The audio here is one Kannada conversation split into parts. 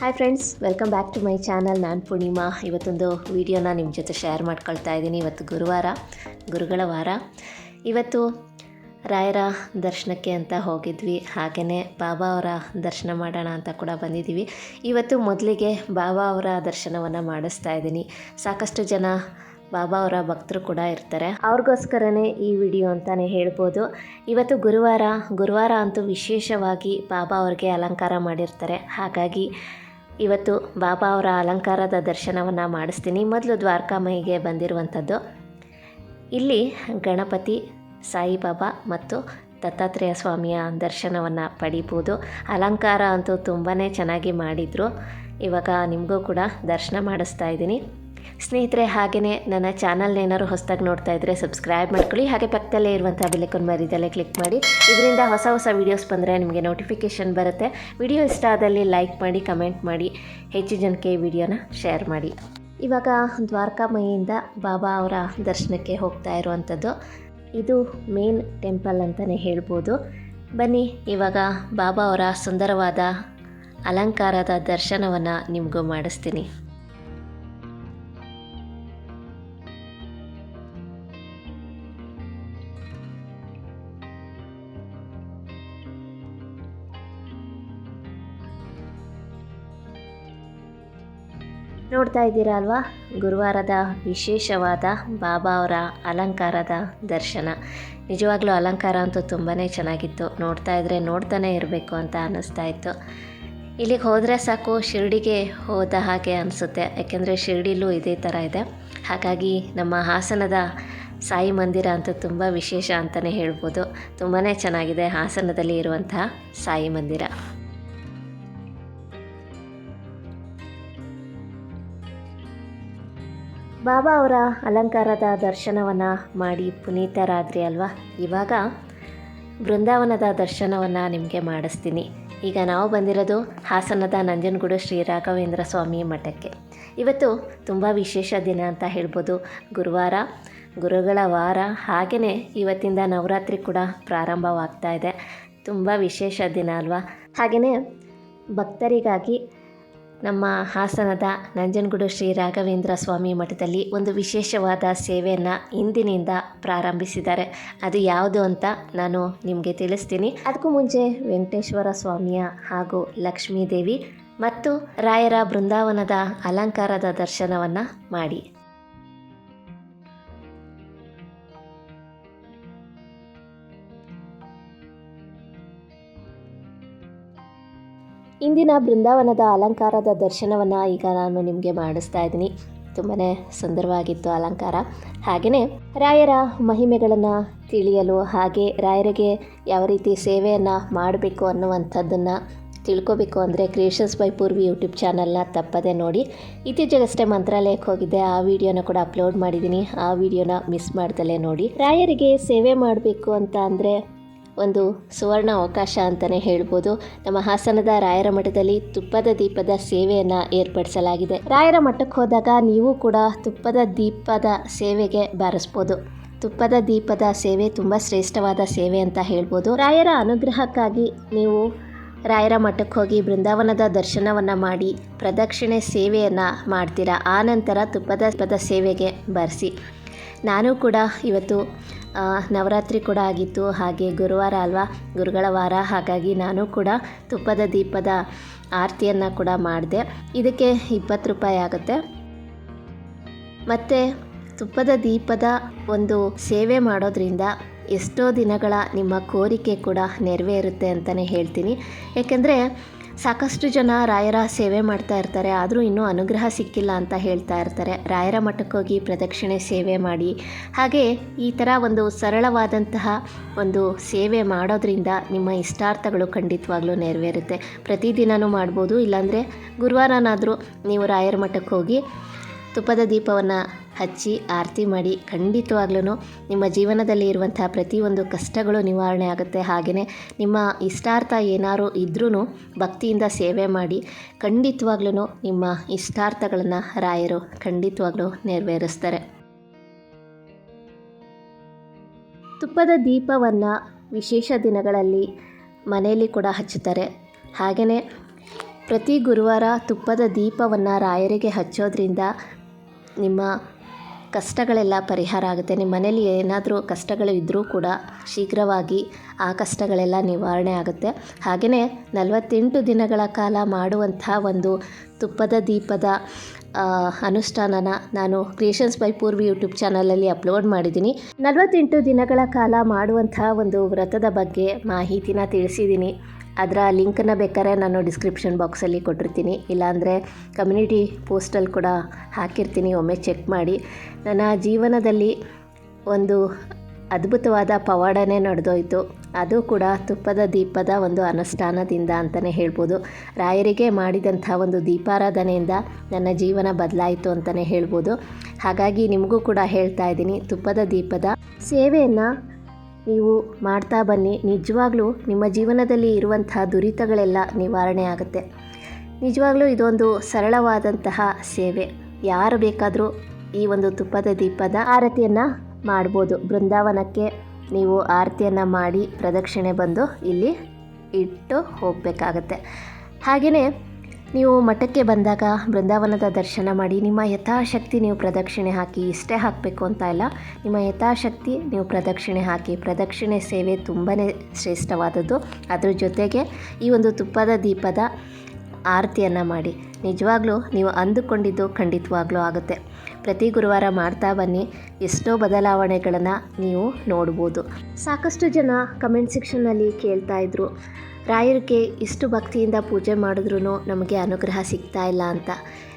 Hi friends welcome back to my channel ನಾನು ಪೂರ್ಣಿಮಾ. ಇವತ್ತೊಂದು ವಿಡಿಯೋನ ನಿಮ್ಮ ಜೊತೆ ಶೇರ್ ಮಾಡ್ಕೊಳ್ತಾ ಇದ್ದೀನಿ. ಇವತ್ತು ಗುರುವಾರ, ಗುರುಗಳ ವಾರ. ಇವತ್ತು ರಾಯರ ದರ್ಶನಕ್ಕೆ ಅಂತ ಹೋಗಿದ್ವಿ. ಹಾಗೆಯೇ ಬಾಬಾ ಅವರ ದರ್ಶನ ಮಾಡೋಣ ಅಂತ ಕೂಡ ಬಂದಿದ್ದೀವಿ. ಇವತ್ತು ಮೊದಲಿಗೆ ಬಾಬಾ ಅವರ ದರ್ಶನವನ್ನು ಮಾಡಿಸ್ತಾ ಇದ್ದೀನಿ. ಸಾಕಷ್ಟು ಜನ ಬಾಬಾ ಅವರ ಭಕ್ತರು ಕೂಡ ಇರ್ತಾರೆ. ಅವ್ರಿಗೋಸ್ಕರನೇ ಈ ವಿಡಿಯೋ ಅಂತಲೇ ಹೇಳ್ಬೋದು. ಇವತ್ತು ಗುರುವಾರ ಗುರುವಾರ ಅಂತೂ ವಿಶೇಷವಾಗಿ ಬಾಬಾ ಅವ್ರಿಗೆ ಅಲಂಕಾರ ಮಾಡಿರ್ತಾರೆ. ಹಾಗಾಗಿ ಇವತ್ತು ಬಾಬಾ ಅವರ ಅಲಂಕಾರದ ದರ್ಶನವನ್ನು ಮಾಡಿಸ್ತೀನಿ. ಮೊದಲು ದ್ವಾರಕಾಮಯಿಗೆ ಬಂದಿರುವಂಥದ್ದು. ಇಲ್ಲಿ ಗಣಪತಿ, ಸಾಯಿಬಾಬಾ ಮತ್ತು ದತ್ತಾತ್ರೇಯ ಸ್ವಾಮಿಯ ದರ್ಶನವನ್ನು ಪಡಿಬೋದು. ಅಲಂಕಾರ ಅಂತೂ ತುಂಬಾ ಚೆನ್ನಾಗಿ ಮಾಡಿದರು. ಇವಾಗ ನಿಮಗೂ ಕೂಡ ದರ್ಶನ ಮಾಡಿಸ್ತಾ ಇದ್ದೀನಿ. ಸ್ನೇಹಿತರೆ ಹಾಗೆಯೇ ನನ್ನ ಚಾನಲ್ನ ಏನಾದ್ರು ಹೊಸದಾಗಿ ನೋಡ್ತಾ ಇದ್ದರೆ ಸಬ್ಸ್ಕ್ರೈಬ್ ಮಾಡ್ಕೊಳ್ಳಿ. ಹಾಗೆ ಪಕ್ಕದಲ್ಲೇ ಇರುವಂಥ ಬೆಲೆಕೊಂಡು ಮರಿದಲ್ಲೇ ಕ್ಲಿಕ್ ಮಾಡಿ. ಇದರಿಂದ ಹೊಸ ಹೊಸ ವೀಡಿಯೋಸ್ ಬಂದರೆ ನಿಮಗೆ ನೋಟಿಫಿಕೇಷನ್ ಬರುತ್ತೆ. ವಿಡಿಯೋ ಇಷ್ಟ ಆದಲ್ಲಿ ಲೈಕ್ ಮಾಡಿ, ಕಮೆಂಟ್ ಮಾಡಿ, ಹೆಚ್ಚು ಜನಕ್ಕೆ ವಿಡಿಯೋನ ಶೇರ್ ಮಾಡಿ. ಇವಾಗ ದ್ವಾರಕಾಮಯಿಯಿಂದ ಬಾಬಾ ಅವರ ದರ್ಶನಕ್ಕೆ ಹೋಗ್ತಾ ಇರುವಂಥದ್ದು. ಇದು ಮೇನ್ ಟೆಂಪಲ್ ಅಂತಲೇ ಹೇಳ್ಬೋದು. ಬನ್ನಿ, ಇವಾಗ ಬಾಬಾ ಅವರ ಸುಂದರವಾದ ಅಲಂಕಾರದ ದರ್ಶನವನ್ನು ನಿಮಗೂ ಮಾಡಿಸ್ತೀನಿ. ನೋಡ್ತಾ ಇದ್ದೀರಾ ಅಲ್ವಾ ಗುರುವಾರದ ವಿಶೇಷವಾದ ಬಾಬಾ ಅವರ ಅಲಂಕಾರದ ದರ್ಶನ. ನಿಜವಾಗ್ಲೂ ಅಲಂಕಾರ ಅಂತೂ ತುಂಬಾ ಚೆನ್ನಾಗಿತ್ತು. ನೋಡ್ತಾ ಇದ್ದರೆ ನೋಡ್ತಾನೆ ಇರಬೇಕು ಅಂತ ಅನ್ನಿಸ್ತಾ ಇತ್ತು. ಇಲ್ಲಿಗೆ ಹೋದರೆ ಸಾಕು, ಶಿರ್ಡಿಗೆ ಹೋದ ಹಾಗೆ ಅನಿಸುತ್ತೆ. ಯಾಕೆಂದರೆ ಶಿರಡಿಲೂ ಇದೇ ಥರ ಇದೆ. ಹಾಗಾಗಿ ನಮ್ಮ ಹಾಸನದ ಸಾಯಿ ಮಂದಿರ ಅಂತೂ ತುಂಬ ವಿಶೇಷ ಅಂತಲೇ ಹೇಳ್ಬೋದು. ತುಂಬಾ ಚೆನ್ನಾಗಿದೆ ಹಾಸನದಲ್ಲಿ ಇರುವಂತಹ ಸಾಯಿ ಮಂದಿರ. ಬಾಬಾ ಅವರ ಅಲಂಕಾರದ ದರ್ಶನವನ್ನು ಮಾಡಿ ಪುನೀತರಾದ್ರಿ ಅಲ್ವಾ? ಇವಾಗ ಬೃಂದಾವನದ ದರ್ಶನವನ್ನು ನಿಮಗೆ ಮಾಡಿಸ್ತೀನಿ. ಈಗ ನಾವು ಬಂದಿರೋದು ಹಾಸನದ ನಂಜನಗೂಡು ಶ್ರೀ ರಾಘವೇಂದ್ರ ಸ್ವಾಮಿ ಮಠಕ್ಕೆ. ಇವತ್ತು ತುಂಬ ವಿಶೇಷ ದಿನ ಅಂತ ಹೇಳ್ಬೋದು. ಗುರುವಾರ, ಗುರುಗಳ ವಾರ. ಹಾಗೆಯೇ ಇವತ್ತಿಂದ ನವರಾತ್ರಿ ಕೂಡ ಪ್ರಾರಂಭವಾಗ್ತಾ ಇದೆ. ತುಂಬ ವಿಶೇಷ ದಿನ ಅಲ್ವಾ? ಹಾಗೆಯೇ ಭಕ್ತರಿಗಾಗಿ ನಮ್ಮ ಹಾಸನದ ನಂಜನಗೂಡು ಶ್ರೀ ರಾಘವೇಂದ್ರ ಸ್ವಾಮಿ ಮಠದಲ್ಲಿ ಒಂದು ವಿಶೇಷವಾದ ಸೇವೆಯನ್ನು ಇಂದಿನಿಂದ ಪ್ರಾರಂಭಿಸಿದ್ದಾರೆ. ಅದು ಯಾವುದು ಅಂತ ನಾನು ನಿಮಗೆ ತಿಳಿಸ್ತೀನಿ. ಅದಕ್ಕೂ ಮುಂಚೆ ವೆಂಕಟೇಶ್ವರ ಸ್ವಾಮಿಯ ಹಾಗೂ ಲಕ್ಷ್ಮೀದೇವಿ ಮತ್ತು ರಾಯರ ಬೃಂದಾವನದ ಅಲಂಕಾರದ ದರ್ಶನವನ್ನು ಮಾಡಿ. ಇಂದಿನ ಬೃಂದಾವನದ ಅಲಂಕಾರದ ದರ್ಶನವನ್ನು ಈಗ ನಾನು ನಿಮಗೆ ಮಾಡಿಸ್ತಾ ಇದ್ದೀನಿ. ತುಂಬಾ ಸುಂದರವಾಗಿತ್ತು ಅಲಂಕಾರ. ಹಾಗೆಯೇ ರಾಯರ ಮಹಿಮೆಗಳನ್ನು ತಿಳಿಯಲು ಹಾಗೆ ರಾಯರಿಗೆ ಯಾವ ರೀತಿ ಸೇವೆಯನ್ನು ಮಾಡಬೇಕು ಅನ್ನುವಂಥದ್ದನ್ನು ತಿಳ್ಕೊಬೇಕು ಅಂದರೆ ಕ್ರಿಯೇಷನ್ಸ್ ಬೈ ಪೂರ್ವಿ ಯೂಟ್ಯೂಬ್ ಚಾನಲ್ನ ತಪ್ಪದೆ ನೋಡಿ. ಇತ್ತೀಚೆಗಷ್ಟೇ ಮಂತ್ರಾಲಯಕ್ಕೆ ಹೋಗಿದ್ದೆ. ಆ ವಿಡಿಯೋನ ಕೂಡ ಅಪ್ಲೋಡ್ ಮಾಡಿದ್ದೀನಿ. ಆ ವಿಡಿಯೋನ ಮಿಸ್ ಮಾಡ್ದಲೇ ನೋಡಿ. ರಾಯರಿಗೆ ಸೇವೆ ಮಾಡಬೇಕು ಅಂತ ಅಂದರೆ ಒಂದು ಸುವರ್ಣ ಅವಕಾಶ ಅಂತಲೇ ಹೇಳ್ಬೋದು. ನಮ್ಮ ಹಾಸನದ ರಾಯರ ಮಠದಲ್ಲಿ ತುಪ್ಪದ ದೀಪದ ಸೇವೆಯನ್ನು ಏರ್ಪಡಿಸಲಾಗಿದೆ. ರಾಯರ ಮಠಕ್ಕೆ ಹೋದಾಗ ನೀವು ಕೂಡ ತುಪ್ಪದ ದೀಪದ ಸೇವೆಗೆ ಬಾರಿಸ್ಬೋದು. ತುಪ್ಪದ ದೀಪದ ಸೇವೆ ತುಂಬ ಶ್ರೇಷ್ಠವಾದ ಸೇವೆ ಅಂತ ಹೇಳ್ಬೋದು. ರಾಯರ ಅನುಗ್ರಹಕ್ಕಾಗಿ ನೀವು ರಾಯರ ಮಠಕ್ಕೆ ಹೋಗಿ ಬೃಂದಾವನದ ದರ್ಶನವನ್ನು ಮಾಡಿ ಪ್ರದಕ್ಷಿಣೆ ಸೇವೆಯನ್ನು ಮಾಡ್ತೀರಾ. ಆನಂತರ ತುಪ್ಪದ ದೀಪದ ಸೇವೆಗೆ ಬರೆಸಿ. ನಾನು ಕೂಡ ಇವತ್ತು ನವರಾತ್ರಿ ಕೂಡ ಆಗಿತ್ತು. ಹಾಗೆ ಗುರುವಾರ ಅಲ್ವಾ? ಗುರುಗಳ ವಾರ. ಹಾಗಾಗಿ ನಾನು ಕೂಡ ತುಪ್ಪದ ದೀಪದ ಆರತಿಯನ್ನು ಕೂಡ ಮಾಡಿದೆ. ಇದಕ್ಕೆ ಇಪ್ಪತ್ತು ರೂಪಾಯಿ ಆಗುತ್ತೆ. ಮತ್ತು ತುಪ್ಪದ ದೀಪದ ಒಂದು ಸೇವೆ ಮಾಡೋದ್ರಿಂದ ಎಷ್ಟೋ ದಿನಗಳ ನಿಮ್ಮ ಕೋರಿಕೆ ಕೂಡ ನೆರವೇರುತ್ತೆ ಅಂತಲೇ ಹೇಳ್ತೀನಿ. ಏಕೆಂದರೆ ಸಾಕಷ್ಟು ಜನ ರಾಯರ ಸೇವೆ ಮಾಡ್ತಾ ಇರ್ತಾರೆ, ಆದರೂ ಇನ್ನೂ ಅನುಗ್ರಹ ಸಿಕ್ಕಿಲ್ಲ ಅಂತ ಹೇಳ್ತಾ ಇರ್ತಾರೆ. ರಾಯರ ಮಠಕ್ಕೋಗಿ ಪ್ರದಕ್ಷಿಣೆ ಸೇವೆ ಮಾಡಿ, ಹಾಗೆ ಈ ಥರ ಒಂದು ಸರಳವಾದಂತಹ ಒಂದು ಸೇವೆ ಮಾಡೋದ್ರಿಂದ ನಿಮ್ಮ ಇಷ್ಟಾರ್ಥಗಳು ಖಂಡಿತವಾಗ್ಲೂ ನೆರವೇರುತ್ತೆ. ಪ್ರತಿದಿನವೂ ಮಾಡ್ಬೋದು, ಇಲ್ಲಾಂದರೆ ಗುರುವಾರನಾದರೂ ನೀವು ರಾಯರ ಮಠಕ್ಕೆ ಹೋಗಿ ತುಪ್ಪದ ದೀಪವನ್ನು ಹಚ್ಚಿ ಆರತಿ ಮಾಡಿ ಖಂಡಿತವಾಗ್ಲೂ ನಿಮ್ಮ ಜೀವನದಲ್ಲಿ ಇರುವಂತಹ ಪ್ರತಿಯೊಂದು ಕಷ್ಟಗಳು ನಿವಾರಣೆ ಆಗುತ್ತೆ. ಹಾಗೆಯೇ ನಿಮ್ಮ ಇಷ್ಟಾರ್ಥ ಏನಾರು ಇದ್ರೂ ಭಕ್ತಿಯಿಂದ ಸೇವೆ ಮಾಡಿ ಖಂಡಿತವಾಗ್ಲೂ ನಿಮ್ಮ ಇಷ್ಟಾರ್ಥಗಳನ್ನು ರಾಯರು ಖಂಡಿತವಾಗ್ಲೂ ನೆರವೇರಿಸ್ತಾರೆ. ತುಪ್ಪದ ದೀಪವನ್ನು ವಿಶೇಷ ದಿನಗಳಲ್ಲಿ ಮನೆಯಲ್ಲಿ ಕೂಡ ಹಚ್ಚುತ್ತಾರೆ. ಹಾಗೆಯೇ ಪ್ರತಿ ಗುರುವಾರ ತುಪ್ಪದ ದೀಪವನ್ನು ರಾಯರಿಗೆ ಹಚ್ಚೋದ್ರಿಂದ ನಿಮ್ಮ ಕಷ್ಟಗಳೆಲ್ಲ ಪರಿಹಾರ ಆಗುತ್ತೆ. ನಿಮ್ಮ ಮನೇಲಿ ಏನಾದರೂ ಕಷ್ಟಗಳು ಇದ್ದರೂ ಕೂಡ ಶೀಘ್ರವಾಗಿ ಆ ಕಷ್ಟಗಳೆಲ್ಲ ನಿವಾರಣೆ ಆಗುತ್ತೆ. ಹಾಗೆಯೇ ನಲವತ್ತೆಂಟು ದಿನಗಳ ಕಾಲ ಮಾಡುವಂಥ ಒಂದು ತುಪ್ಪದ ದೀಪದ ಅನುಷ್ಠಾನನ ನಾನು ಕ್ರಿಯೇಷನ್ಸ್ ಬೈ ಪೂರ್ವಿ ಯೂಟ್ಯೂಬ್ ಚಾನಲಲ್ಲಿ ಅಪ್ಲೋಡ್ ಮಾಡಿದ್ದೀನಿ. ನಲವತ್ತೆಂಟು ದಿನಗಳ ಕಾಲ ಮಾಡುವಂಥ ಒಂದು ವ್ರತದ ಬಗ್ಗೆ ಮಾಹಿತಿನ ತಿಳಿಸಿದ್ದೀನಿ. ಅದರ ಲಿಂಕನ್ನು ಬೇಕಾದ್ರೆ ನಾನು ಡಿಸ್ಕ್ರಿಪ್ಷನ್ ಬಾಕ್ಸಲ್ಲಿ ಕೊಟ್ಟಿರ್ತೀನಿ. ಇಲ್ಲಾಂದರೆ ಕಮ್ಯುನಿಟಿ ಪೋಸ್ಟಲ್ಲಿ ಕೂಡ ಹಾಕಿರ್ತೀನಿ, ಒಮ್ಮೆ ಚೆಕ್ ಮಾಡಿ. ನನ್ನ ಜೀವನದಲ್ಲಿ ಒಂದು ಅದ್ಭುತವಾದ ಪವಾಡನೇ ನಡೆದೋಯ್ತು. ಅದು ಕೂಡ ತುಪ್ಪದ ದೀಪದ ಒಂದು ಅನುಷ್ಠಾನದಿಂದ ಅಂತಲೇ ಹೇಳ್ಬೋದು. ರಾಯರಿಗೆ ಮಾಡಿದಂಥ ಒಂದು ದೀಪಾರಾಧನೆಯಿಂದ ನನ್ನ ಜೀವನ ಬದಲಾಯಿತು ಅಂತಲೇ ಹೇಳ್ಬೋದು. ಹಾಗಾಗಿ ನಿಮಗೂ ಕೂಡ ಹೇಳ್ತಾ ಇದ್ದೀನಿ, ತುಪ್ಪದ ದೀಪದ ಸೇವೆಯನ್ನು ನೀವು ಮಾಡ್ತಾ ಬನ್ನಿ. ನಿಜವಾಗ್ಲೂ ನಿಮ್ಮ ಜೀವನದಲ್ಲಿ ಇರುವಂಥ ದುರಿತಗಳೆಲ್ಲ ನಿವಾರಣೆ ಆಗುತ್ತೆ ನಿಜವಾಗ್ಲೂ ಇದೊಂದು ಸರಳವಾದಂತಹ ಸೇವೆ. ಯಾರು ಬೇಕಾದರೂ ಈ ಒಂದು ತುಪ್ಪದ ದೀಪದ ಆರತಿಯನ್ನು ಮಾಡ್ಬೋದು. ಬೃಂದಾವನಕ್ಕೆ ನೀವು ಆರತಿಯನ್ನು ಮಾಡಿ ಪ್ರದಕ್ಷಿಣೆ ಬಂದು ಇಲ್ಲಿ ಇಟ್ಟು ಹೋಗಬೇಕಾಗತ್ತೆ. ಹಾಗೆಯೇ ನೀವು ಮಠಕ್ಕೆ ಬಂದಾಗ ಬೃಂದಾವನದ ದರ್ಶನ ಮಾಡಿ, ನಿಮ್ಮ ಯಥಾಶಕ್ತಿ ನೀವು ಪ್ರದಕ್ಷಿಣೆ ಹಾಕಿ ಇಷ್ಟೇ ಹಾಕಬೇಕು ಅಂತ ಇಲ್ಲ ನಿಮ್ಮ ಯಥಾಶಕ್ತಿ ನೀವು ಪ್ರದಕ್ಷಿಣೆ ಹಾಕಿ, ಪ್ರದಕ್ಷಿಣೆ ಸೇವೆ ತುಂಬಾ ಶ್ರೇಷ್ಠವಾದದ್ದು. ಅದ್ರ ಜೊತೆಗೆ ಈ ಒಂದು ತುಪ್ಪದ ದೀಪದ ಆರತಿಯನ್ನು ಮಾಡಿ. ನಿಜವಾಗ್ಲೂ ನೀವು ಅಂದುಕೊಂಡಿದ್ದು ಖಂಡಿತವಾಗ್ಲೂ ಆಗುತ್ತೆ. ಪ್ರತಿ ಗುರುವಾರ ಮಾಡ್ತಾ ಬನ್ನಿ. ಎಷ್ಟೋ ಬದಲಾವಣೆಗಳನ್ನು ನೀವು ನೋಡ್ಬೋದು. ಸಾಕಷ್ಟು ಜನ ಕಮೆಂಟ್ ಸೆಕ್ಷನ್ನಲ್ಲಿ ಕೇಳ್ತಾ ಇದ್ರು. ರಾಯರಿಗೆ ಇಷ್ಟು ಭಕ್ತಿಯಿಂದ ಪೂಜೆ ಮಾಡಿದ್ರೂ ನಮಗೆ ಅನುಗ್ರಹ ಸಿಗ್ತಾ ಇಲ್ಲ ಅಂತ.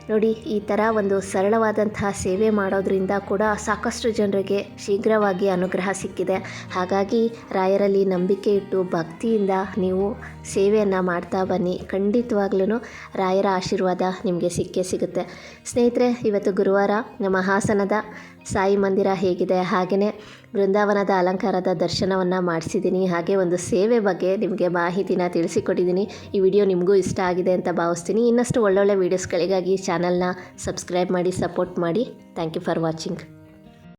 ನೋಡಿ, ಈ ಥರ ಒಂದು ಸರಳವಾದಂತಹ ಸೇವೆ ಮಾಡೋದ್ರಿಂದ ಕೂಡ ಸಾಕಷ್ಟು ಜನರಿಗೆ ಶೀಘ್ರವಾಗಿ ಅನುಗ್ರಹ ಸಿಕ್ಕಿದೆ. ಹಾಗಾಗಿ ರಾಯರಲ್ಲಿ ನಂಬಿಕೆ ಇಟ್ಟು ಭಕ್ತಿಯಿಂದ ನೀವು ಸೇವೆಯನ್ನು ಮಾಡ್ತಾ ಬನ್ನಿ. ಖಂಡಿತವಾಗ್ಲೂ ರಾಯರ ಆಶೀರ್ವಾದ ನಿಮಗೆ ಸಿಕ್ಕೇ ಸಿಗುತ್ತೆ. ಸ್ನೇಹಿತರೆ, ಇವತ್ತು ಗುರುವಾರ ನಮ್ಮ ಹಾಸನದ ಸಾಯಿ ಮಂದಿರ ಹೇಗಿದೆ? ಹಾಗೆಯೇ ಬೃಂದಾವನದ ಅಲಂಕಾರದ ದರ್ಶನವನ್ನು ಮಾಡಿಸಿದ್ದೀನಿ ಹಾಗೆ ಒಂದು ಸೇವೆ ಬಗ್ಗೆ ನಿಮಗೆ ಮಾಹಿತಿನ ತಿಳಿಸಿಕೊಟ್ಟಿದ್ದೀನಿ ಈ ವಿಡಿಯೋ ನಿಮಗೂ ಇಷ್ಟ ಆಗಿದೆ ಅಂತ ಭಾವಿಸ್ತೀನಿ. ಇನ್ನಷ್ಟು ಒಳ್ಳೊಳ್ಳೆ ವೀಡಿಯೋಸ್ಗಳಿಗಾಗಿ ಚಾನಲ್ನ ಸಬ್ಸ್ಕ್ರೈಬ್ ಮಾಡಿ ಸಪೋರ್ಟ್ ಮಾಡಿ. Thank you for watching